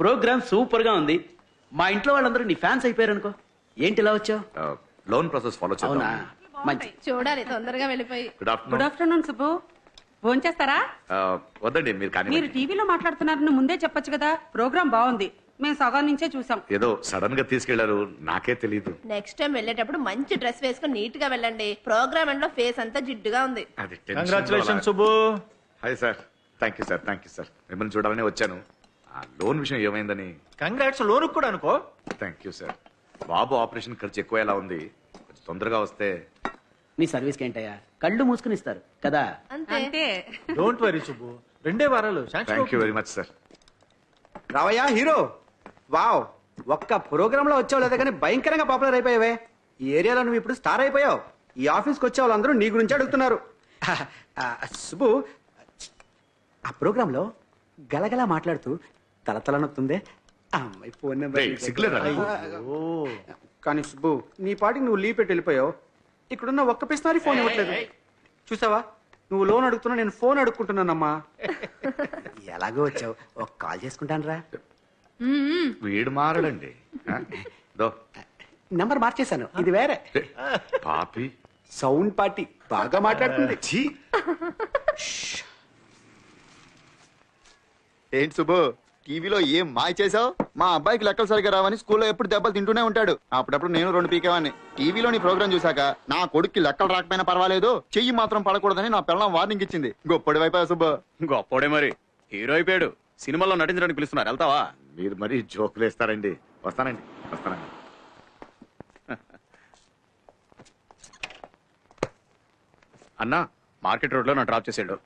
Programme సూపర్గా ఉంది. మా ఇంట్లో వాళ్ళందరూ నీ ఫ్యాన్స్ అయిపోయారు అనుకో ఏంటి ఇలా వచ్చావు? లోన్ ప్రాసెస్ ఫాలో అవునా? చేద్దాం మంచి. చూడాలి తొందరగా వెళ్ళిపోయి. Good good afternoon afternoon Subbu. Phone చేస్తారా? వద్దండి మీరు కానీ మీరు టీవీలో మాట్లాడుతున్నారని ముందే చెప్పొచ్చు కదా. ప్రోగ్రామ్ బాగుంది. మేము సగం నుంచే చూసాం. ఏదో సడన్గా తీసుకెళ్ళారు. నాకే తెలియదు నెక్స్ట్ టైం వెళ్ళేటప్పుడు మంచి డ్రెస్ వేసుకుని నీట్గా వెళ్ళండి. ప్రోగ్రామ్ ఎండ్లో ఫేస్ అంతా జిడ్డుగా ఉంది. అది congratulation Subbu. Hi sir thank you sir thank you sir మిమ్మల్ని చూడాలని వచ్చాను. ఆ లోన్ విషయం ఏమైందని? కంగ్రాట్స్ లోను కూడా అనుకో. థ్యాంక్ యూ సార్ బాబు ఆపరేషన్ ఖర్చు ఎక్కువ ఎలా ఉంది. కొంచెం తొందరగా వస్తే. నీ సర్వీస్కి ఏంటయ్యా? కళ్ళు మూసుకుని ఇస్తారు కదా? అంతే. అంతే. డోంట్ వరీ సుబ్బు రెండే వారాలు. Sanction thank you very much sir రావయ్యా హీరో! వావ్! ఒక్క ప్రోగ్రామ్లో వచ్చావు లేదా కానీ భయంకరంగా పాపులర్ అయిపోయావే. ఈ ఏరియాలో నువ్వు ఇప్పుడు స్టార్ అయిపోయావు. ఈ ఆఫీస్కి వచ్చే వాళ్ళందరూ నీ గురించి అడుగుతున్నారు. ఆ, సుబ్బు ఆ ప్రోగ్రామ్లో గలగల మాట్లాడుతూ తలతల నొత్తుందే ఆ అమ్మాయి ఫోన్ నెంబర్ రేయ్, సిగ్గులేదా? నీకు? కానీ సుబ్బు నీ పాటికి నువ్వు లీవ్ పెట్టి వెళ్ళిపోయావు. ఇక్కడున్న ఒక్క పిసినారి ఫోన్ ఇవ్వట్లేదు. చూసావా? నువ్వు లోన్ అడుగుతున్నా నేను ఫోన్ అడుక్కుంటున్నానమ్మా ఎలాగో వచ్చావు. ఒక కాల్ చేసుకుంటాను రా వీడు మారడండి. ఆ? దో. నంబర్ మార్చేశాను. ఇది వేరే. రే, పాపి. సౌండ్ పార్టీ బాగా మాట్లాడుతుంది. ఛీ ఏంటి సుబ్బు? టీవీలో ఏం మాయ చేసావు మా అబ్బాయికి లెక్కలు సరిగ్గా రావని స్కూల్లో ఎప్పుడు దెబ్బలు తింటూనే ఉంటాడు. అప్పుడప్పుడు నేను రెండు పీకేవాన్ని టీవీలోని ప్రోగ్రామ్ చూసాక నా కొడుక్కి లెక్కలు రాకపోయినా పర్వాలేదు. చెయ్యి మాత్రం పడకూడదని నా పిల్లం వార్నింగ్ ఇచ్చింది. గొప్పడి వైపు సుబ్బు గొప్పోడే మరి. హీరో అయిపోయాడు. సినిమాలో నటించడానికి పిలుస్తున్నారు. వెళ్తావా? మీరు మరీ జోకులు వేస్తారండి. వస్తానండి. వస్తానండి. అన్నా మార్కెట్ రోడ్లో నన్ను డ్రాప్ చేసాడు.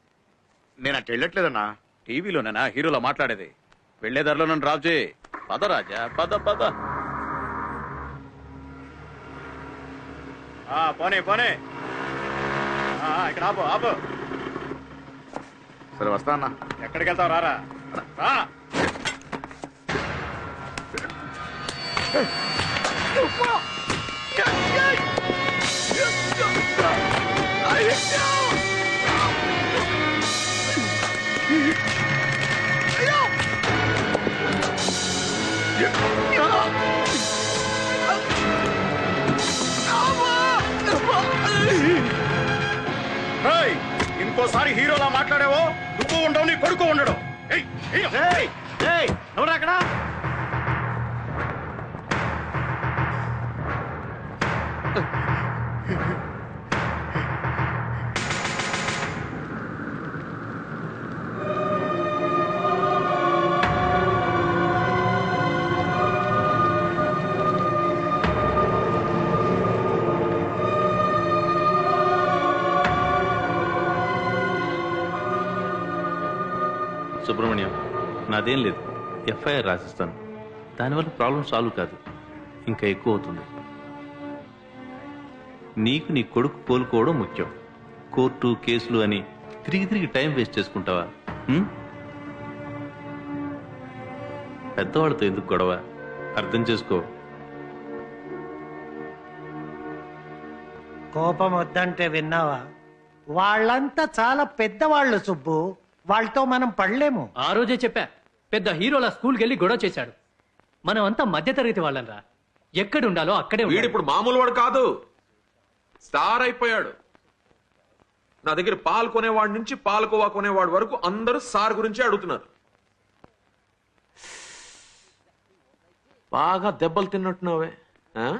నేను అటు వెళ్ళట్లేదన్నా. టీవీలోనేనా? హీరోలో మాట్లాడేది. వెళ్ళే దారిలో నన్ను డ్రాప్ చేయి. పద రాజా పద పద. ఆ, పోనీ పోనీ. ఇక్కడ ఆపు ఆపు. సరే వస్తా అన్నా. ఎక్కడికి వెళ్తావు? రారా. రా. ఇంకోసారి హీరోలా మాట్లాడావో నువ్వు ఉండవు నీ కొడుకు ఉండడు. ఏయ్, ఏయ్, అక్కడ? నాదేం లేదు. ఎఫ్ఐఆర్ రాసిస్తాను. దానివల్ల ప్రాబ్లం సాల్వ్ కాదు. ఇంకా ఎక్కువ అవుతుంది. నీకు నీ కొడుకు కోలుకోవడం ముఖ్యం. కోర్టు కేసులు అని తిరిగి తిరిగి టైం వేస్ట్ చేసుకుంటావా? పెద్దవాళ్ళతో ఎందుకు గొడవ? అర్థం చేసుకో. కోపం వద్దంటే విన్నావా? వాళ్ళంతా చాలా పెద్దవాళ్ళు సుబ్బు. వాళ్ళతో మనం పడలేము. ఆ రోజే చెప్పా. పెద్ద హీరోల స్కూల్కి వెళ్ళి గొడవ చేశాడు. మనం అంతా మధ్యతరగతి వాళ్ళంరా. ఎక్కడ ఉండాలో అక్కడే వీడు ఇప్పుడు మామూలు వాడు కాదు. స్టార్ అయిపోయాడు. నా దగ్గర పాలు కొనేవాడి నుంచి పాలకోవా కొనేవాడి వరకు అందరూ సార్ గురించి అడుగుతున్నారు. బాగా దెబ్బలు తిన్నట్టున్నావే ఆ?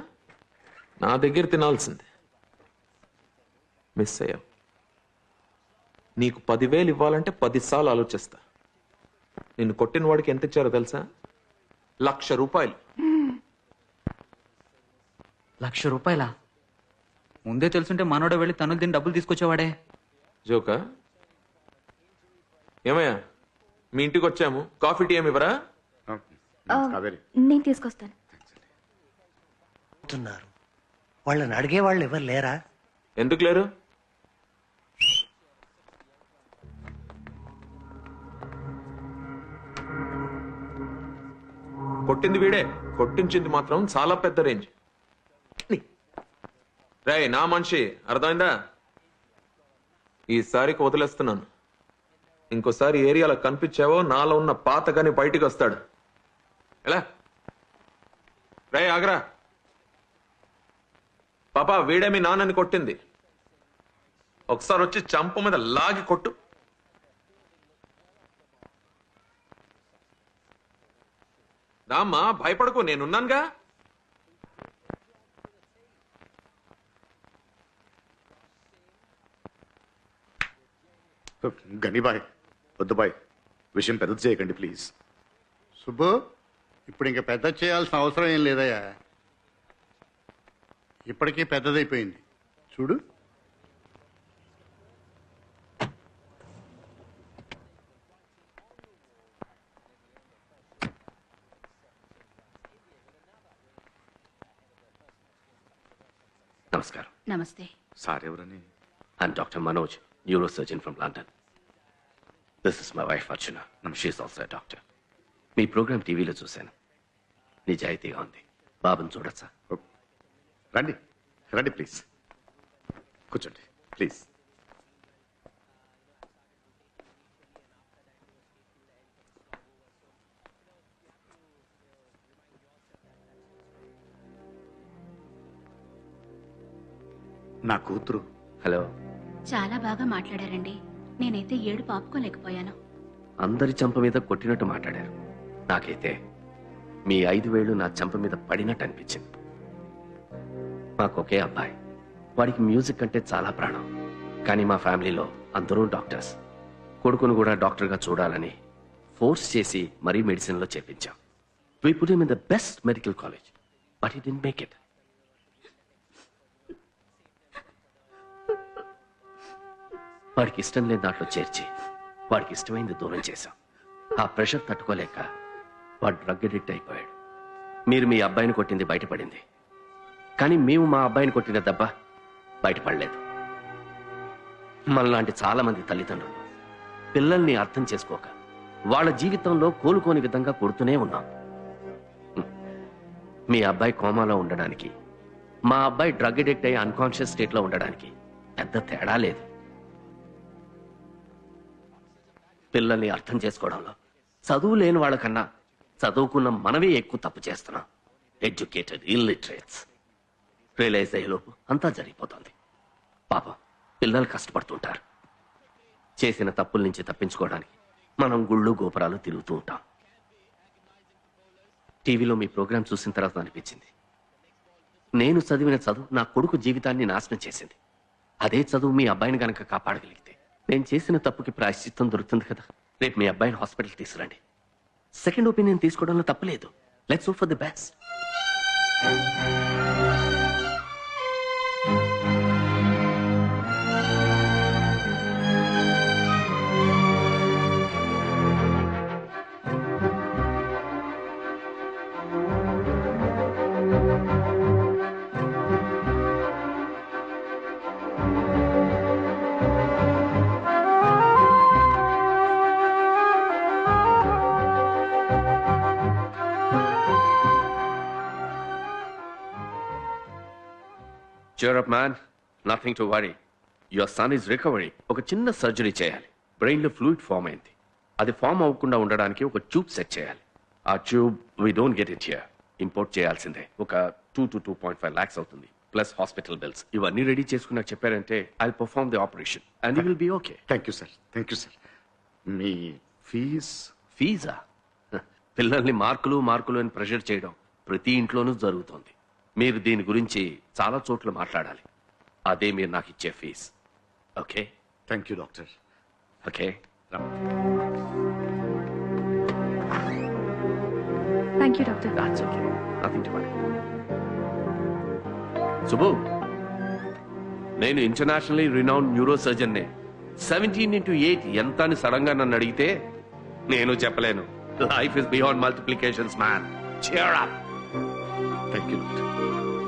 నా దగ్గర తినాల్సిందే. మిస్ అయ్యావు. నీకు పదివేలు ఇవ్వాలంటే పదిసార్లు ఆలోచిస్తా. నిన్ను కొట్టిన వాడికి ఎంత ఇచ్చారో తెలుసా? లక్ష రూపాయలు. లక్ష రూపాయల? ముందే తెలుసుంటే మనోడే వెళ్ళి తనులు తిని డబ్బులు తీసుకొచ్చేవాడే. జోకా? ఏమయ్యా? మీ ఇంటికి వచ్చాము. కాఫీ టీ ఏమి ఇవ్వరా? ఆ, కావేరి నేను తీసుకొస్తాను. చెప్తున్నారు వాళ్ళని అడిగే వాళ్ళు ఎవరు లేరా? ఎందుకు లేరు? కొట్టింది వీడే. కొట్టించింది మాత్రం చాలా పెద్ద రేంజ్. రే నా మనిషి అర్థమైందా? ఈసారికి వదిలేస్తున్నాను. ఇంకోసారి ఏరియాలో కనిపించావో నాలో ఉన్న పాతగాని బయటికి వస్తాడు. ఎలా? రే ఆగ్రా. పాపా వీడే మీ నాన్నని కొట్టింది. ఒకసారి వచ్చి చంప మీద లాగి కొట్టు. దామ్మా భయపడకు నేనున్నానుగా. గనిబాయ్ వద్దు బాయ్. విషయం పెద్దది చేయకండి ప్లీజ్. సుబ్బు ఇప్పుడు ఇంకా పెద్ద చేయాల్సిన అవసరం ఏం లేదయ్యా. ఇప్పటికీ పెద్దదైపోయింది. చూడు. నమస్కారం. నమస్తే. సార్ ఎవరని? I'm doctor Manoj neuro surgeon from London this is my wife Archana she's also doctor me programme టీవీలో చూశాను. నిజాయితీగా ఉంది. బాబుని చూడొచ్చా? రండి. రండి ప్లీజ్ కూర్చోండి. ప్లీజ్ నా కూతురు. హలో. చాలా బాగా మాట్లాడారండి. నేనైతే ఏడు పాపుకోలేకపోయాను. అందరి చంప మీద కొట్టినట్టు మాట్లాడారు. నాకైతే మీ ఐదు వేలు నా చంప మీద పడినట్టు అనిపించింది. మాకు ఒకే అబ్బాయి. వాడికి మ్యూజిక్ అంటే చాలా ప్రాణం. కానీ మా ఫ్యామిలీలో అందరూ డాక్టర్స్. కొడుకును కూడా డాక్టర్గా చూడాలని ఫోర్స్ చేసి మరీ మెడిసిన్లో చేపించాం. We put in the best medical college but it in make it వాడికి ఇష్టం లేని దాంట్లో చేర్చి వాడికి ఇష్టమైంది దూరం చేశాం. ఆ ప్రెషర్ తట్టుకోలేక వాడు డ్రగ్ అడిక్ట్ అయిపోయాడు. మీరు మీ అబ్బాయిని కొట్టింది బయటపడింది. కానీ మేము మా అబ్బాయిని కొట్టిన దెబ్బ బయటపడలేదు. మనలాంటి చాలా మంది తల్లిదండ్రులు పిల్లల్ని అర్థం చేసుకోక వాళ్ళ జీవితంలో కోలుకోని విధంగా కొడుతూనే ఉన్నాం. మీ అబ్బాయి కోమాలో ఉండడానికి మా అబ్బాయి డ్రగ్ అడిక్ట్ అయ్యి అన్కాన్షియస్ స్టేట్లో ఉండడానికి పెద్ద తేడా లేదు. పిల్లల్ని అర్థం చేసుకోవడంలో. చదువు లేని వాళ్ళకన్నా చదువుకున్న మనమే ఎక్కువ తప్పు చేస్తున్నాం. ఎడ్యుకేటెడ్ ఇల్లిటరేట్స్ రియలైజ్ అయ్యేలోపు అంతా జరిగిపోతుంది. పాపం పిల్లలు కష్టపడుతుంటారు. చేసిన తప్పుల నుంచి తప్పించుకోవడానికి మనం గుళ్ళు గోపురాలు తిరుగుతూ ఉంటాం. టీవీలో మీ ప్రోగ్రాం చూసిన తర్వాత అనిపించింది. నేను చదివిన చదువు నా కొడుకు జీవితాన్ని నాశనం చేసింది. అదే చదువు మీ అబ్బాయిని గనక కాపాడగలిగింది. నేను చేసిన తప్పుకి ప్రాయశ్చిత్తం దొరుకుతుంది కదా. రేపు మీ అబ్బాయిని హాస్పిటల్ తీసుకురండి. సెకండ్ ఒపీనియన్ తీసుకోవడంలో తప్పలేదు. Let's for the best Up, man. Nothing to worry. Your son is recovering. ఒక చిన్న సర్జరీ చేయాలి. బ్రెయిన్లో ఫ్లూయిడ్ ఫామ్ అయింది. అది ఫామ్ అవ్వకుండా ఉండడానికి ఒక ట్యూబ్ సెట్ చేయాలి. ఆ tube we don't get it here import చేయాల్సిందే. ఒక two to two point five lakhs అవుతుంది. ప్లస్ హాస్పిటల్ బిల్స్ ఇవన్నీ రెడీ చేసుకున్నాక చెప్పారంటే I perform the operation and you will be okay thank you sir thank you sir me fees ఫీజా పిల్లల్ని మార్కులు మార్కులు అని ప్రెషర్ చేయడం ప్రతి ఇంట్లోనూ జరుగుతోంది. మీరు దీని గురించి చాలా చోట్ల మాట్లాడాలి. అదే మీరు నాకు ఇచ్చే fees. Okay? Thank you doctor. Okay? Thank you doctor. That's okay nothing to worry Subbu నేను internationally renowned neuro surgeon seventeen into eight ఎంత అని సడన్గా నన్ను అడిగితే నేను చెప్పలేను. Life is beyond multiplications man cheer up thank you doctor